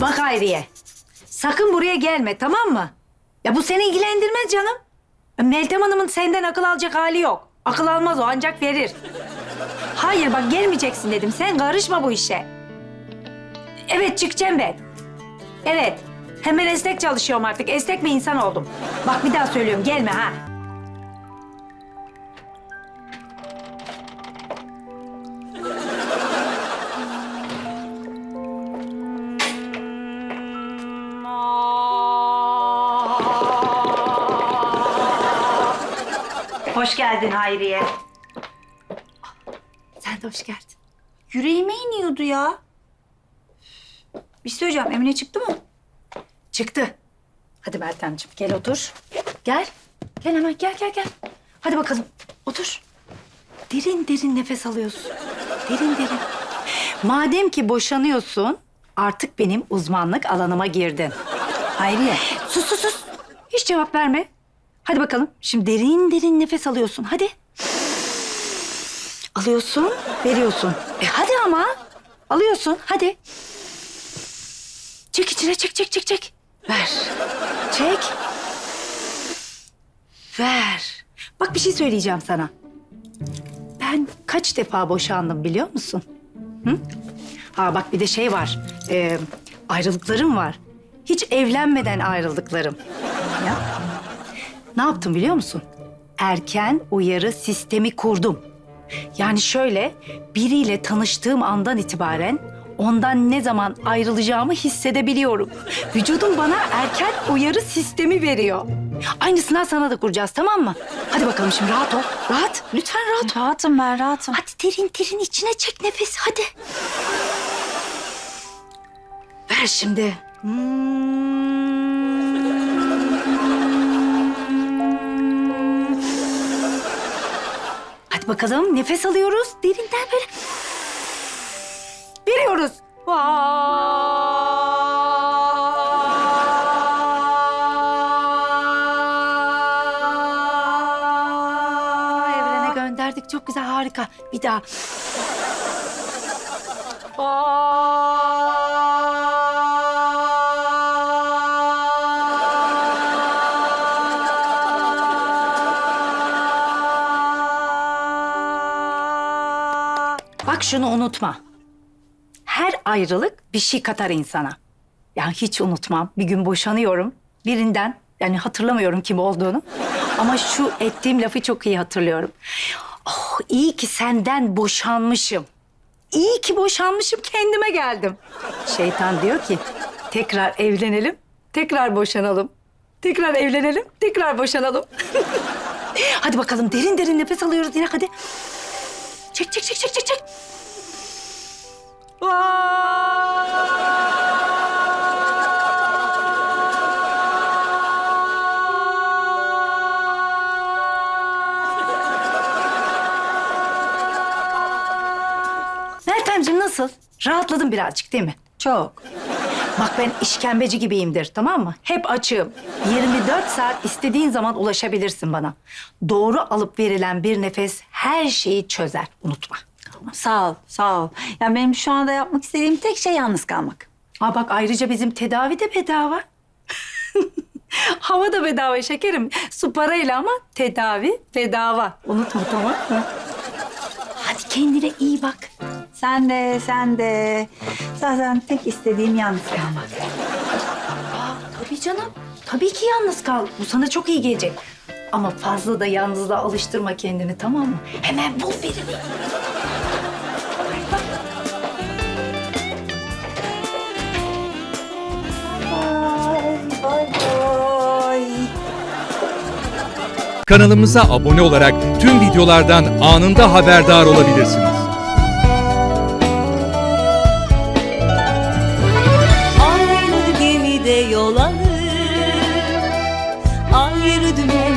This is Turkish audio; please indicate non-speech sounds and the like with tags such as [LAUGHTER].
Bak Hayriye. Sakın buraya gelme tamam mı? Ya bu seni ilgilendirmez canım. Meltem Hanım'ın senden akıl alacak hali yok. Akıl almaz o ancak verir. Hayır bak gelmeyeceksin dedim. Sen karışma bu işe. Evet çıkacağım ben. Evet. Hemen esnek çalışıyorum artık. Esnek bir insan oldum. Bak bir daha söylüyorum gelme ha. Hoş geldin Hayriye. Sen de hoş geldin. Yüreğime iniyordu ya. Bir şey söyleyeceğim. Emine çıktı mı? Çıktı. Hadi Meltemciğim gel otur. Gel. Gel hemen gel gel gel. Hadi bakalım otur. Derin derin nefes alıyorsun. Derin derin. Madem ki boşanıyorsun artık benim uzmanlık alanıma girdin. Hayriye sus sus sus. Hiç cevap verme. Hadi bakalım. Şimdi derin derin nefes alıyorsun. Hadi. Alıyorsun, veriyorsun. E hadi ama. Alıyorsun, hadi. Çek içine, çek, çek, çek, çek. Ver. Çek. Ver. Bak bir şey söyleyeceğim sana. Ben kaç defa boşandım biliyor musun? Hı? Ha bak bir de şey var. Ee, ayrılıklarım var. Hiç evlenmeden ayrıldıklarım. Ne yaptım biliyor musun? Erken uyarı sistemi kurdum. Yani şöyle biriyle tanıştığım andan itibaren ondan ne zaman ayrılacağımı hissedebiliyorum. Vücudum bana erken uyarı sistemi veriyor. Aynısından sana da kuracağız tamam mı? Hadi bakalım şimdi rahat ol. Rahat. Lütfen rahat ol. Rahatım ben rahatım. Hadi derin derin içine çek nefes hadi. Ver şimdi. Bakalım nefes alıyoruz. Derinden böyle. Veriyoruz. Vay. Gönderdik. Çok güzel, harika. Bir daha. Bak şunu unutma. Her ayrılık bir şey katar insana. Yani hiç unutmam. Bir gün boşanıyorum birinden. Yani hatırlamıyorum kim olduğunu. Ama şu ettiğim lafı çok iyi hatırlıyorum. Oh iyi ki senden boşanmışım. İyi ki boşanmışım kendime geldim. Şeytan diyor ki tekrar evlenelim, tekrar boşanalım. Tekrar evlenelim, tekrar boşanalım. [LAUGHS] hadi bakalım derin derin nefes alıyoruz yine hadi. Çek çek çek çek çek çek. Meltemciğim nasıl? Rahatladın birazcık değil mi? Çok. Bak ben işkembeci gibiyimdir tamam mı? Hep açığım. 24 saat istediğin zaman ulaşabilirsin bana. Doğru alıp verilen bir nefes her şeyi çözer. Unutma. Sağ ol, sağ ol. Yani benim şu anda yapmak istediğim tek şey yalnız kalmak. Ha bak ayrıca bizim tedavi de bedava. [LAUGHS] Hava da bedava şekerim. Su parayla ama tedavi bedava. Unutma tamam mı? Hadi kendine iyi bak. Sen de, sen de. Zaten tek istediğim yalnız kalmak. Tabii canım. Tabii ki yalnız kal. Bu sana çok iyi gelecek. Ama fazla da yalnızlığa alıştırma kendini tamam mı? Hemen bul birini. Bye, bye, bye. Kanalımıza abone olarak tüm videolardan anında haberdar olabilirsiniz.